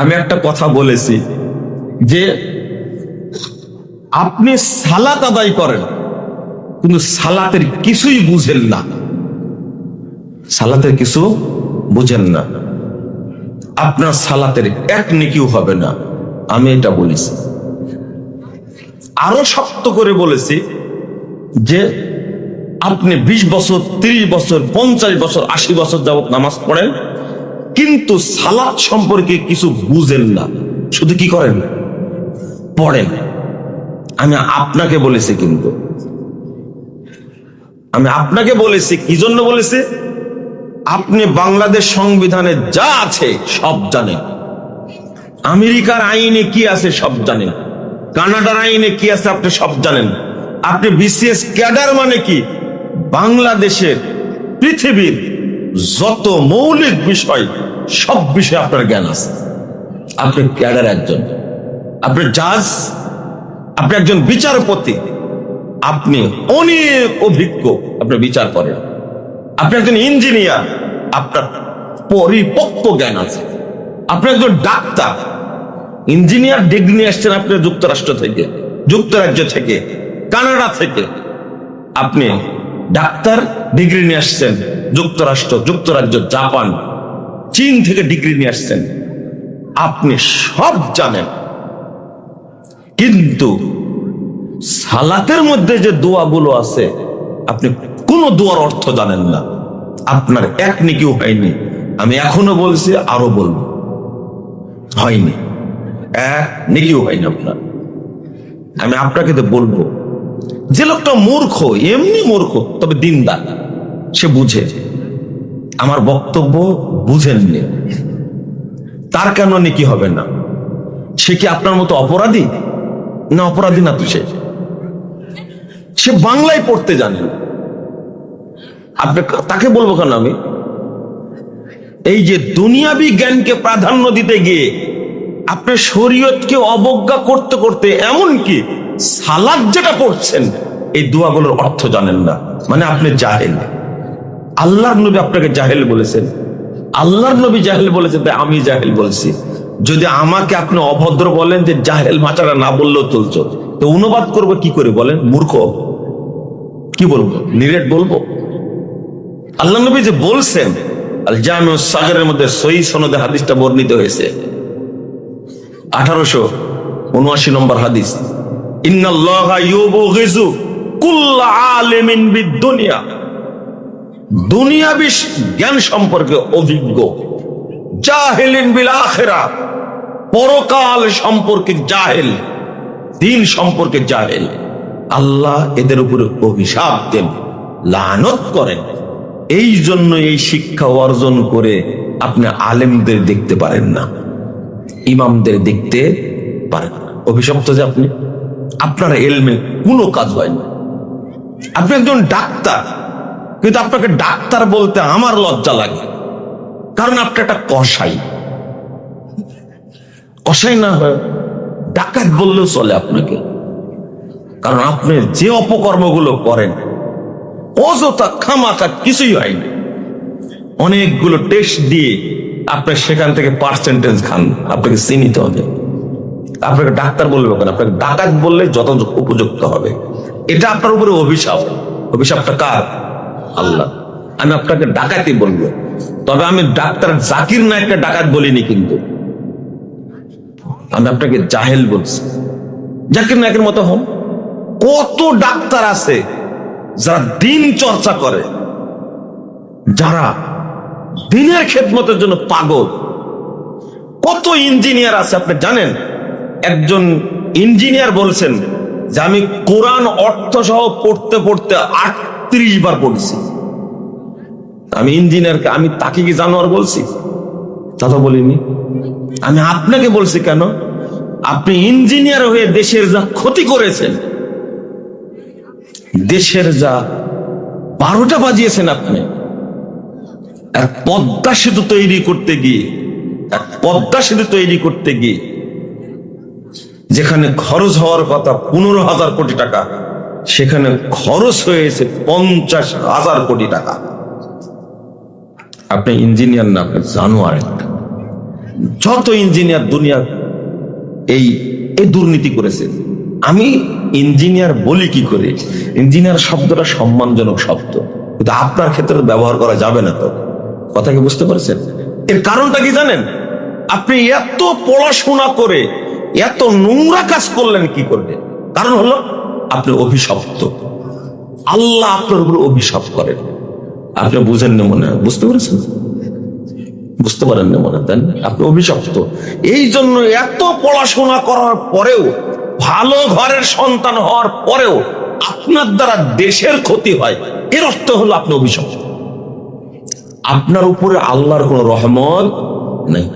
আমি একটা কথা বলেছি যে আপনি সালাত আদায় করেন, কিন্তু সালাতের কিছুই বুঝেন না। সালাতের কিছু বুঝেন না। আপনার সালাতের এক নেকিও হবে না। আমি এটা বলেছি। আরও শক্ত করে বলেছি যে আপনি বিশ বছর, তিরিশ বছর, পঞ্চাশ বছর, আশি বছর যাবত নামাজ পড়েন কিন্তু সালাদ সম্পর্কে কিছু বুঝেন না। শুধু কি করেন? পড়েন। আমি আপনাকে বলেছি কিন্তু। আমি আপনাকে বলেছি, কি জন্য বলেছি? আপনি বাংলাদেশ সংবিধানে যা আছে সব জানেন। আমেরিকার আইনে কি আছে সব জানেন। কানাডার আইনে কি আছে আপনি সব জানেন। আপনি বিসিএস ক্যাডার মানে কি? বাংলাদেশের পৃথিবীর যত মৌলিক বিষয়, সব বিষয়ে আপনার জ্ঞান আছে। আপনি ক্যাডার একজন। আপনি জাজ। আপনি একজন বিচারপতি। আপনি অনেক অভিজ্ঞ। আপনি বিচার করেন। আপনি একজন ইঞ্জিনিয়ার। আপনার পরিপক্ক জ্ঞান আছে। আপনি একজন ডাক্তার। ইঞ্জিনিয়ার ডিগ্রি নিয়ে আসছেন আপনি যুক্তরাষ্ট্র থেকে, যুক্তরাজ্য থেকে, কানাডা থেকে। আপনি ডাক্তার, ডিগ্রি নিয়ে আসছেন যুক্তরাষ্ট্র, যুক্তরাজ্য, জাপান, চীন থেকে ডিগ্রি নিয়ে আসছেন। আপনি সব জানেন। কিন্তু সালাতের মধ্যে যে দোয়াগুলো আছে, আপনি কোন দোয়ার অর্থ জানেন না। আপনার এক নিকিও হয়নি। আমি এখনও বলছি, আরও বলব। হয়নি। এক নিকিও হয়নি আপনার। আমি আপনাকে তো বলব, যে লোকটা মূর্খ, এমনি মূর্খ, তবে দিনদার। সে বুঝে। আমার বক্তব্য বুঝেননি। তার কেন নাকি হবে না? সে কি আপনার মতো অপরাধী? না অপরাধী না তো সে। বাংলায় পড়তে জানেন। আপনি তাকে বলব কেন আমি? এই যে দুনিয়াবি জ্ঞানকে প্রাধান্য দিতে গিয়ে আপনি শরীয়তকে অবজ্ঞা করতে করতে এমন কি সালাদ যেটা পড়ছেন, এই দোয়াগুলোর অর্থ জানেন না। মানে আপনি জাহেল। আল্লাহর নবী আপনাকে জাহেল বলেছেন। আল্লাহর নবী জাহেল বলেছেন, তাই আমি জাহেল বলছি। যদি আমাকে আপনি অভদ্র বলেন যে জাহেল ভাষাটা না বললেও চলছো তো অনুবাদ করব কি করে বলেন? মূর্খ। কি বলব? নিরেট বলব? আল্লাহ নবী যে বলছেন সাগরের মধ্যে সই সনদে হাদিসটা বর্ণিত হয়েছে। আঠারোশো উনআশি নম্বর হাদিস। ইন্নাল্লাহা ইউবগিজু কুল্লা আলিমিন বিদ-দুনিয়া দুনিয়াবি জ্ঞান সম্পর্কে অভিজ্ঞ। জাহেলিন বিল আখিরা। পরকাল সম্পর্কে জাহেল, দিন সম্পর্কে জাহেল। আল্লাহ এদের উপরে অভিশাপ দেন, লানত করেন। এই জন্য এই শিক্ষা অর্জন করে আপনি আলেমদের দেখতে পারেন না, ইমামদের দেখতে পারেন না। অভিশপ্ত যে আপনি, আপনার এলমে কোনো কাজ হয় না। আপনি একজন ডাক্তার কিন্তু আপনাকে ডাক্তার বলতে আমার লজ্জা লাগে। কারণ আপনি একটা কষাই কষাই না হয় ডাকাত বললেও চলে আপনাকে। কারণ আপনি যে অপকর্মগুলো করেন, অযথা খামাকা কিছুই হয়নি অনেকগুলো টেস্ট দিয়ে আপনি সেখান থেকে পার্সেন্টেজ খান, আপনাকে চিনিতে হবে। আপনাকে ডাক্তার বলবে কেন আপনাকে ডাকাত বললে যত উপযুক্ত হবে। এটা আপনার উপরে অভিশাপ। অভিশাপটা কার? আল্লাহ। আমি আপনাকে ডাকাতি বলব। তবে আমি ডাক্তার জাকির নায়ককে ডাকাত বলিনি কিন্তু। আমি আপনাকে জাহেল বলছি। জাকির নায়কের মতো হন। কত ডাক্তার আছে যারা দিন চর্চা করে, যারা দিনের খেদমতের জন্য পাগল। কত ইঞ্জিনিয়ার আছে আপনি জানেন? একজন ইঞ্জিনিয়ার বলছেন যে আমি কোরআন অর্থ সহ পড়তে পড়তে আটত্রিশ বার পড়ছি। আমি ইঞ্জিনিয়ারকে আমি তাকে কি জানোয়ার বলছি? তা তো বলিনি। আমি আপনাকে বলছি কেন? আপনি ইঞ্জিনিয়ার হয়ে দেশের যা ক্ষতি করেছেন, দেশের যা বারোটা বাজিয়েছেন আপনি এক পদ্মা সেতু তৈরি করতে গিয়ে এক পদ্মা সেতু তৈরি করতে গিয়ে, যেখানে খরচ হওয়ার কথা পনেরো হাজার কোটি টাকা, সেখানে খরচ হয়েছে পঞ্চাশ হাজার কোটি টাকা। আপনি ইঞ্জিনিয়ার না, আপনি জানোয়ার একটা। যত ইঞ্জিনিয়ার দুনিয়া এই এই দুর্নীতি করেছে, আমি ইঞ্জিনিয়ার বলি কি করে? ইঞ্জিনিয়ার শব্দটা সম্মানজনক শব্দ। কিন্তু আপনার ক্ষেত্রে ব্যবহার করা যাবে না তো। কথা কি বুঝতে পারছেন? এর কারণটা কি জানেন? আপনি এত পড়াশোনা করে, এত নোংরা কাজ করলেন কি করবে? কারণ হলো, আপনি অভিশপ্ত। আল্লাহ আপনার উপর অভিশাপ করেন। আপনি বুঝেন না মনে হয়। বুঝতে পেরেছেন? বুঝতে পারেন না মনে দেন আপনি অভিশপ্ত। এই জন্য এত পড়াশোনা করার পরেও, ভালো ঘরের সন্তান হওয়ার পরেও আপনার দ্বারা দেশের ক্ষতি হয়। এর অর্থ হলো আপনি অভিশপ্ত। আপনার উপরে আল্লাহর কোন রহমত নেই।